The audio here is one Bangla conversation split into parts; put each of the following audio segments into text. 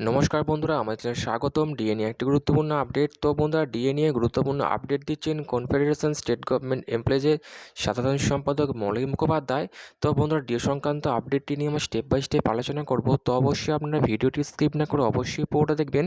নমস্কার বন্ধুরা আমাদের চ্যানেল স্বাগতম। ডিএ নিয়ে একটি গুরুত্বপূর্ণ আপডেট তো বন্ধুরা ডিএ নিয়ে গুরুত্বপূর্ণ আপডেট দিচ্ছেন কনফেডারেশন স্টেট গভর্নমেন্ট এমপ্লয়েজের সাধারণ সম্পাদক মৌলিক মুখোপাধ্যায়। তো বন্ধুরা ডিএ সংক্রান্ত আপডেটটি নিয়ে আমরা স্টেপ বাই স্টেপ আলোচনা করব। তো অবশ্যই আপনারা ভিডিওটি স্কিপ না করে অবশ্যই পুরোটা দেখবেন।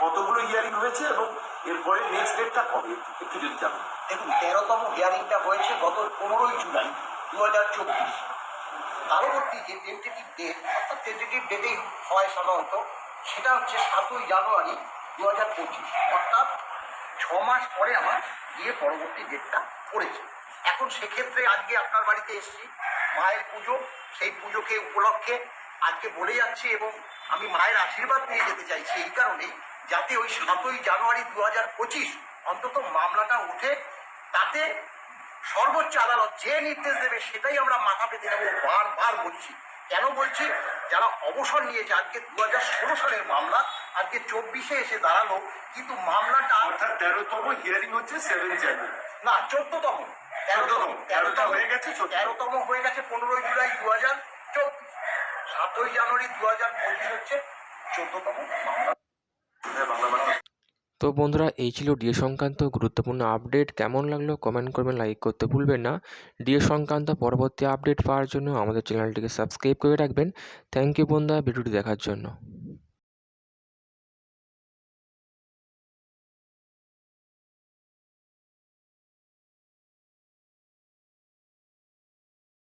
কতগুলো হিয়ারিং হয়েছে এবং এরপরে নেক্সট ডেটটা কবে? একটু যদি জানেন দেখুন, তেরোতম হিয়ারিংটা হয়েছে গত পনেরোই জুলাই দু হাজার চব্বিশ। পরবর্তী যে টেন্টেটিভ ডেট অর্থাৎ টেন্টেটিভ ডেটেই হয় সাধারণত, সেটা হচ্ছে সাতই জানুয়ারি দু হাজার পঁচিশ। অর্থাৎ ছ মাস পরে আমার গিয়ে পরবর্তী ডেটটা পড়েছে। এখন সেক্ষেত্রে আজকে আপনার বাড়িতে এসেছি, মায়ের পুজো, সেই পুজোকে উপলক্ষে আজকে বলে যাচ্ছি এবং আমি মায়ের আশীর্বাদ নিয়ে যেতে চাইছি এই কারণেই যাতে ওই সাতই জানুয়ারি দু হাজার পঁচিশ অন্তত মামলাটা উঠে তাতে সর্বোচ্চ আদালত যে নির্দেশ দেবে সেটাই আমরা মাথা পেতে নেব বারবার বলছি। কেন বলছি? যারা অবসর নিয়েছে আজকে দু হাজার ষোলো সালের মামলা আজকে চব্বিশে এসে দাঁড়াল কিন্তু মামলাটা অর্থাৎ তেরোতম হিয়ারিং হচ্ছে সেভেন জানুয়ারি না চোদ্দতম। চোদ্দতম, তেরোটা হয়ে গেছে। তেরোতম হয়ে গেছে পনেরোই জুলাই দু হাজার চব্বিশ সাতই জানুয়ারি দু হাজার পঁচিশ হচ্ছে চোদ্দতম বাংলা। তো বন্ধুরা, এই ছিল ডিএ সংক্রান্ত গুরুত্বপূর্ণ আপডেট। কেমন লাগল কমেন্ট করবেন, লাইক করতে ভুলবেন না। ডিএ সংক্রান্ত পরবর্তী আপডেট পাওয়ার জন্য আমাদের চ্যানেলটিকে সাবস্ক্রাইব করে রাখবেন। থ্যাংক ইউ বন্ধুরা, ভিডিওটি দেখার জন্য।